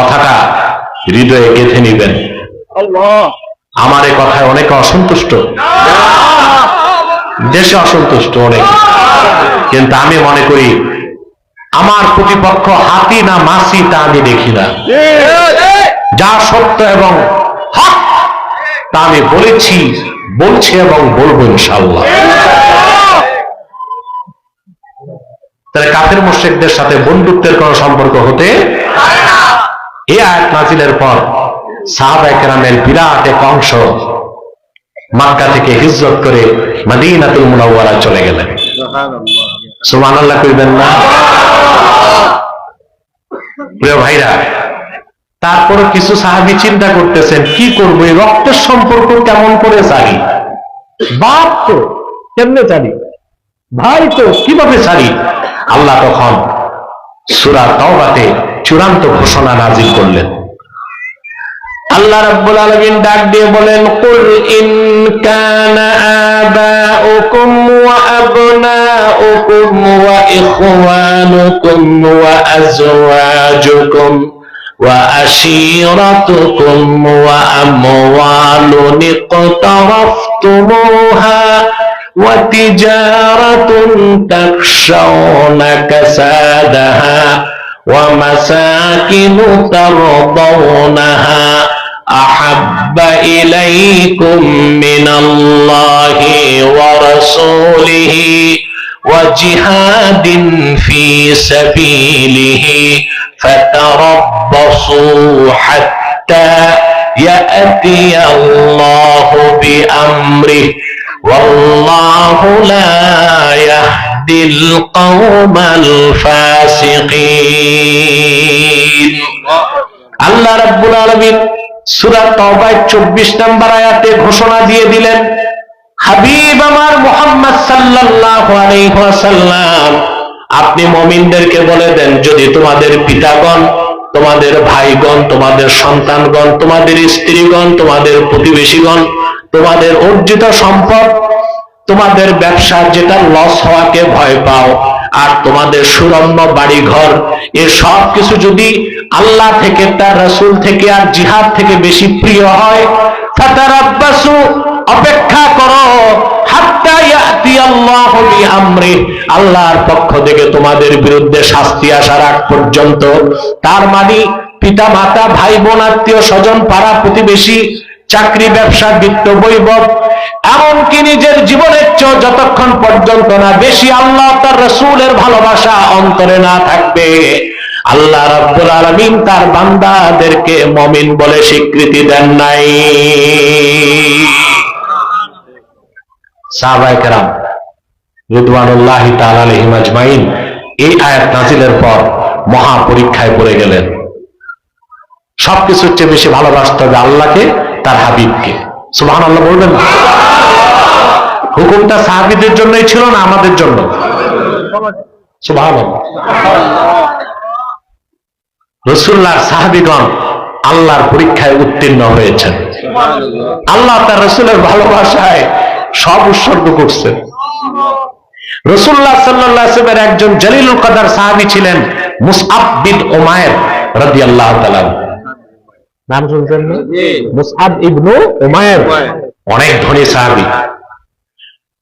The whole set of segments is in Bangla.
কথাটা হৃদয়ে গেঁথে নিবেন। আমার এ কথায় অনেকে অসন্তুষ্ট। দেশে অসন্তুষ্ট অনেক। কিন্তু আমি মনে করি আমার প্রতিপক্ষ হাতি না মাসি তা আমি দেখি না। যা সত্য এবং হক তা আমি বলেছি বলছি এবং বলব ইনশাল্লাহ তাহলে কাফের মুশ্রিকদের সাথে বন্ধুত্বের কোন সম্পর্ক হতে এই আয়াত নাজিলের পর সাহাবা একরামের বিরাট এক অংশ মাক্কা থেকে হিজরত করে মদিনাতুল মুনাওয়ারা চলে গেলেন। সুবহানাল্লাহ। কইবেন না? প্রিয় ভাইরা তারপরে কিছু সাহাবি চিন্তা করতেছেন কি করব? এই রক্তের সম্পর্ক কেমন করে জানি? বাপ তো কেমনে জানি? ভাই তো কীভাবে ছাড়ি আল্লাহ তখন সুরা তওবাতে চূড়ান্ত ঘোষণা নাজিল করলেন আল্লাহ রাব্বুল আলামিন ডাক দিয়ে বলেন কুল ইন কানা আবাউকুম ওয়া আবনাউকুম ওয়া ইখওয়ানুকুম ওয়া আজওয়াজুকুম وأشيرتكم وأموال اقترفتموها وتجارة تخشون كسادها ومساكن ترضونها. أحب إليكم من الله ورسوله وجهاد في سبيله فتربصوا حتى يأتي الله بأمره. والله لا يهدي القوم الفاسقين আল্লাহ রাব্বুল আলামিন সূরা তওবায় 24 নম্বর আয়াতে ঘোষণা দিয়ে দিলেন হাবিব আমার মুহাম্মদ সাল্লাল্লাহু আলাইহি ওয়াসাল্লাম আপনি মুমিনদেরকে বলে দেন যদি তোমাদের পিতাগণ তোমাদের ভাইগণ, তোমাদের সন্তানগণ, তোমাদের স্ত্রীগণ, তোমাদের প্রতিবেশীগণ, তোমাদের অর্জিত সম্পদ, তোমাদের ব্যবসার যেটা লস হওয়াকে ভয় পাও। আর তোমাদের সুরম্য বাড়ি ঘর এ সব কিছু যদি আল্লাহ থেকে, তার রসুল থেকে আর জিহাদ থেকে বেশি প্রিয় হয় অপেক্ষা করো। আল্লাহর পক্ষ থেকে তোমাদের বিরুদ্ধে শাস্তি আসার আগ পর্যন্ত, তার মানে পিতা মাতা ভাই বোন আত্মীয় স্বজন পাড়া প্রতিবেশী, চাকরি ব্যবসা, বিত্ত বৈভব, এমনকি নিজের জীবনের চেয়ে যতক্ষণ পর্যন্ত না বেশি আল্লাহ তার রসুলের ভালোবাসা অন্তরে না থাকবে, আল্লাহ রাব্বুল আলামিন তার বান্দাদেরকে মমিন বলে স্বীকৃতি দেন নাই। সাহাবায়ে কেরাম রিদওয়ানুল্লাহি আজমাইন এই আয়াত নাজিলের পর মহা পরীক্ষায় পড়ে গেলেন। সবকিছুর চেয়ে বেশি ভালোবাসতে হবে আল্লাহকে, তার হাবিবকে। সুবহান আল্লাহ বলবেন হুকুমটা সাহাবিদের জন্যই ছিল না আমাদের জন্য? রসুল্লাহ সাহাবিগণ আল্লাহর পরীক্ষায় উত্তীর্ণ হয়েছেন। আল্লাহ তার রসুলের ভালোবাসায় সব উৎসর্গ করছেন। রসুল্লাহ সাল্লামের একজন জলিলুল কাদার সাহাবি ছিলেন মুসআব বিন ওমায়ের রাদিয়াল্লাহু তাআলা নাম শুনছেন? মুসআব ইবনু উমায়ের। অনেক ধনী সাহাবি।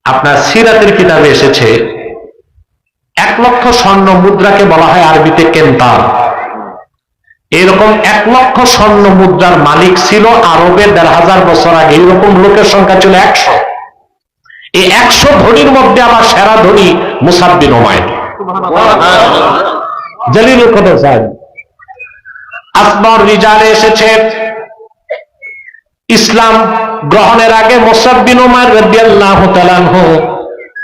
আপনার সিরাতের কিতাবে এসেছে এক লক্ষ স্বর্ণ মুদ্রাকে বলা হয় আরবিতে কেন্তার। এরকম এক লক্ষ স্বর্ণ মুদ্রার মালিক ছিল আরবের দেড় হাজার বছর আগে। এরকম লোকের সংখ্যা ছিল একশো। এই একশো ধনির মধ্যে আবার সেরা ধনী মুসাব্বিন আসমার রিজালে এসেছে। ইসলাম গ্রহণের আগে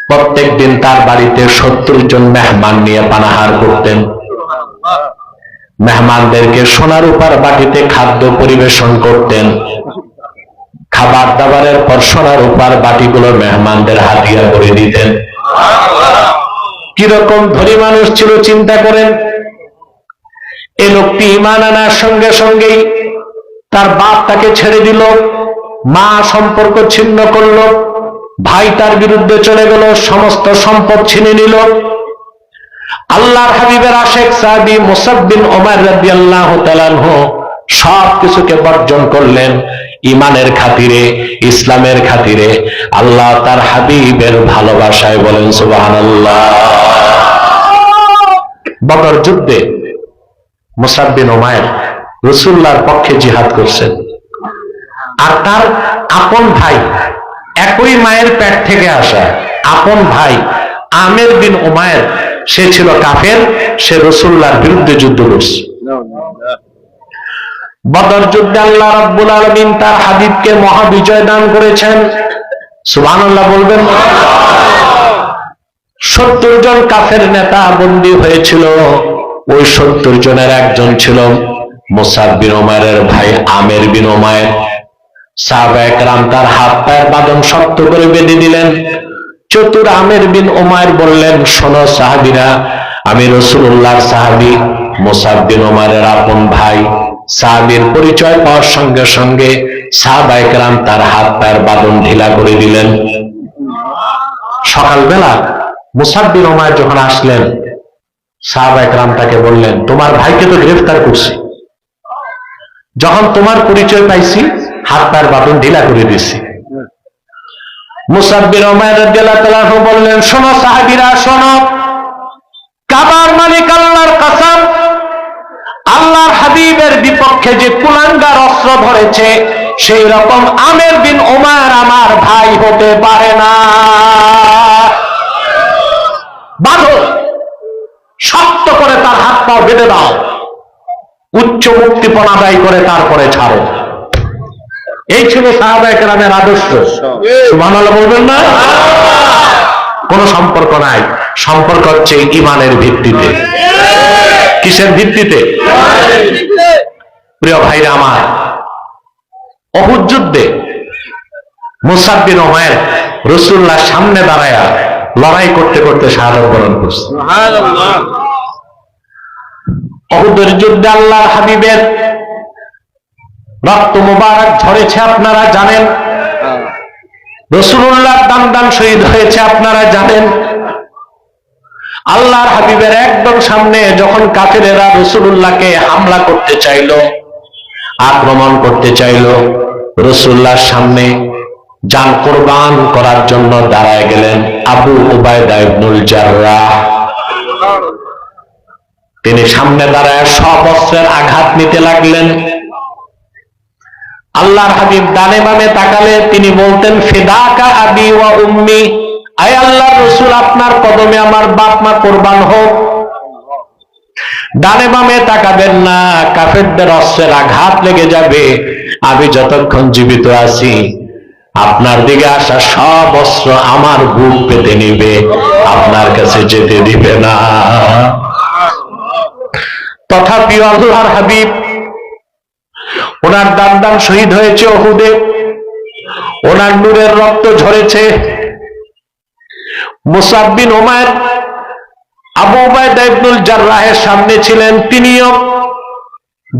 প্রত্যেক দিন তার বাড়িতে সত্তর জন মেহমান নিয়ে পানাহার করতেন। মেহমানদেরকে সোনার উপর বাটিতে খাদ্য পরিবেশন করতেন। খাবার দাবারের পর সোনার উপর বাটিগুলো মেহমানদের হাতিয়া করে দিতেন। কীরকম ধনী মানুষ ছিল চিন্তা করেন? এই লোকটি ইমান আনার সঙ্গে সঙ্গেই তার বাপ তাকে ছেড়ে দিল, মা সম্পর্ক ছিন্ন করল, ভাই তার বিরুদ্ধে চলে গেল, সমস্ত সম্পদ ছিনে নিল। আল্লাহর হাবিবের আশেখ সাহাবি মুসাব্বিন ওমর রাদিয়াল্লাহু তাআলাহু সব কিছুকে বর্জন করলেন। ইমানের খাতিরে, ইসলামের খাতিরে, আল্লাহ তার হাবিবের ভালোবাসায় বলেন, সুবহানাল্লাহ। বদর যুদ্ধে মুসাব্বিন ওমায়ের রসুল্লাহর পক্ষে জিহাদ করছেন। আর তার আপন ভাই একই মায়ের পেট থেকে আসা আপন ভাই আমের বিন ওমায়ের সে ছিল কাফের, সে রসুল্লার বিরুদ্ধে যুদ্ধ করছে। বদর যুদ্ধে আল্লাহ রাব্বুল আলামিন তার হাবিবকে মহাবিজয় দান করেছেন। সুবহানাল্লাহ বলবেন। সত্তর জন কাফের নেতা বন্দী হয়েছিল। ওই সত্তর জনের একজন ছিল মোসাদ বিন ওমায়ের ভাই আমের বিন ওমায়ের। সাহাবা একরাম তার হাত পায়ের বাদন শক্ত করে বেঁধে দিলেন। চতুর আমের বিন ওমায়ের বললেন, শোনো সাহাবিরা, আমি রসুল্লাহর সাহাবি মোসাদ বিন ওমায়ের আপন ভাই। সাহাবির পরিচয় পাওয়ার সঙ্গে সঙ্গে সাহাবা একরাম তার হাত পায়ের বাদন ঢিলা করে দিলেন। সকালবেলা মুসাব্বির ওমায় যখন আসলেন সাহাবা একরাম তাকে বললেন, তোমার ভাইকে তো গ্রেফতার করছি। যখন তোমার পরিচয় পাইছি, হাত পায়ের বাটন ঢিলা করে দিছি মুসাব্বির ওমায় বললেন, শোনো সাহাবীরা, শোনো বিপক্ষে যে কুলাঙ্গার অস্ত্র ধরেছে সেই রকম আমের বিন ওমার আমার ভাই হতে পারে না। বাঁধো শক্ত করে তার হাত পা বেঁধে দাও। উচ্চ মুক্তিপণ আদায় করে তারপরে ছাড়ো। এই ছিল সাহাবায়ে কেরামের আদর্শ। সুবহানাল্লাহ বলবেন না? কোন সম্পর্ক নাই। সম্পর্ক হচ্ছে ইমানের ভিত্তিতে। কিসের ভিত্তিতে। প্রিয় ভাইরা আমার অহুদ যুদ্ধে মুসাব্বিন ওমায়ের রসুল্লাহ সামনে দাঁড়ায়া লড়াই করতে করতে শাহাদত বরণ করছে। অহুদের যুদ্ধে আল্লাহ হাবিবের রক্ত মোবারক ঝরেছে আপনারা জানেন। রসুল্লাহ দান দান শহীদ হয়েছে আপনারা জানেন। আল্লাহর হাবিবের একদম সামনে যখন কাফেরেরা রসুল্লাহকে হামলা করতে চাইল আক্রমণ করতে চাইল। রসুল্লাহর সামনে যান কোরবান করার জন্য দাঁড়ায় গেলেন আবু উবায়দা ইবনুল জাররাহ। তিনি সামনে দাঁড়ায় সব অস্ত্রের আঘাত নিতে লাগলেন। আল্লাহর হাবিব ডানে বামে তাকালে তিনি বলতেন, ফেদাকা আবি ওয়া উম্মি। আয় আল্লাহ রসুল, আপনার কদমে আমার বাপ মা কোরবান হোক। ডানে বামে তাকাবেন না, কাফেরদের অস্ত্রের আঘাত লেগে যাবে। আমি যতক্ষণ জীবিত আছি, আপনার দিকে আসা সব অস্ত্র আমার বুক পেতে নিবে, আপনার কাছে যেতে দিবে না। তথাপি আল্লাহর হাবিব, ওনার দান দান শহীদ হয়েছে অহুদে ওনার নূরের রক্ত ঝরেছে। মুসাব্বিন ওমায়ের আবু উবায়দা ইবনুল জাররাহের সামনে ছিলেন, তিনিও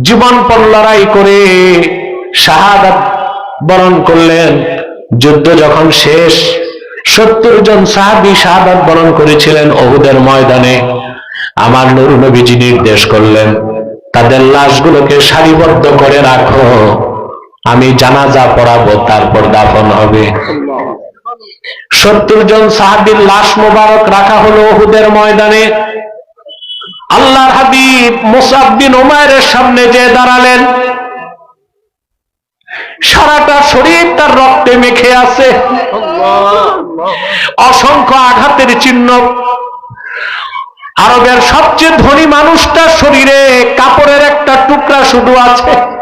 জীবনপণ লড়াই করে শাহাদাত বরণ করলেন। যুদ্ধ যখন শেষ, সত্তর জন সাহাবি শাহাদাত বরণ করেছিলেন অহুদের ময়দানে। আমার নূর নবীজি নির্দেশ করলেন, তাদের লাশগুলোকে সারিবদ্ধ করে রাখো। আমি জানাজা পড়াবো, তারপর দাফন হবে। সত্তর জন সাহাবির লাশ মোবারক রাখা হলো ওহুদের ময়দানে। আল্লাহর হাবিব মুসাব্বিন ওমায়ের সামনে যে দাঁড়ালেন সারাটা শরীর তার রক্তে মেখে আছে। অসংখ্য আঘাতের চিহ্ন। আরবের সবচেয়ে ধনী মানুষটার শরীরে কাপড়ের একটা টুকরা শুধু আছে।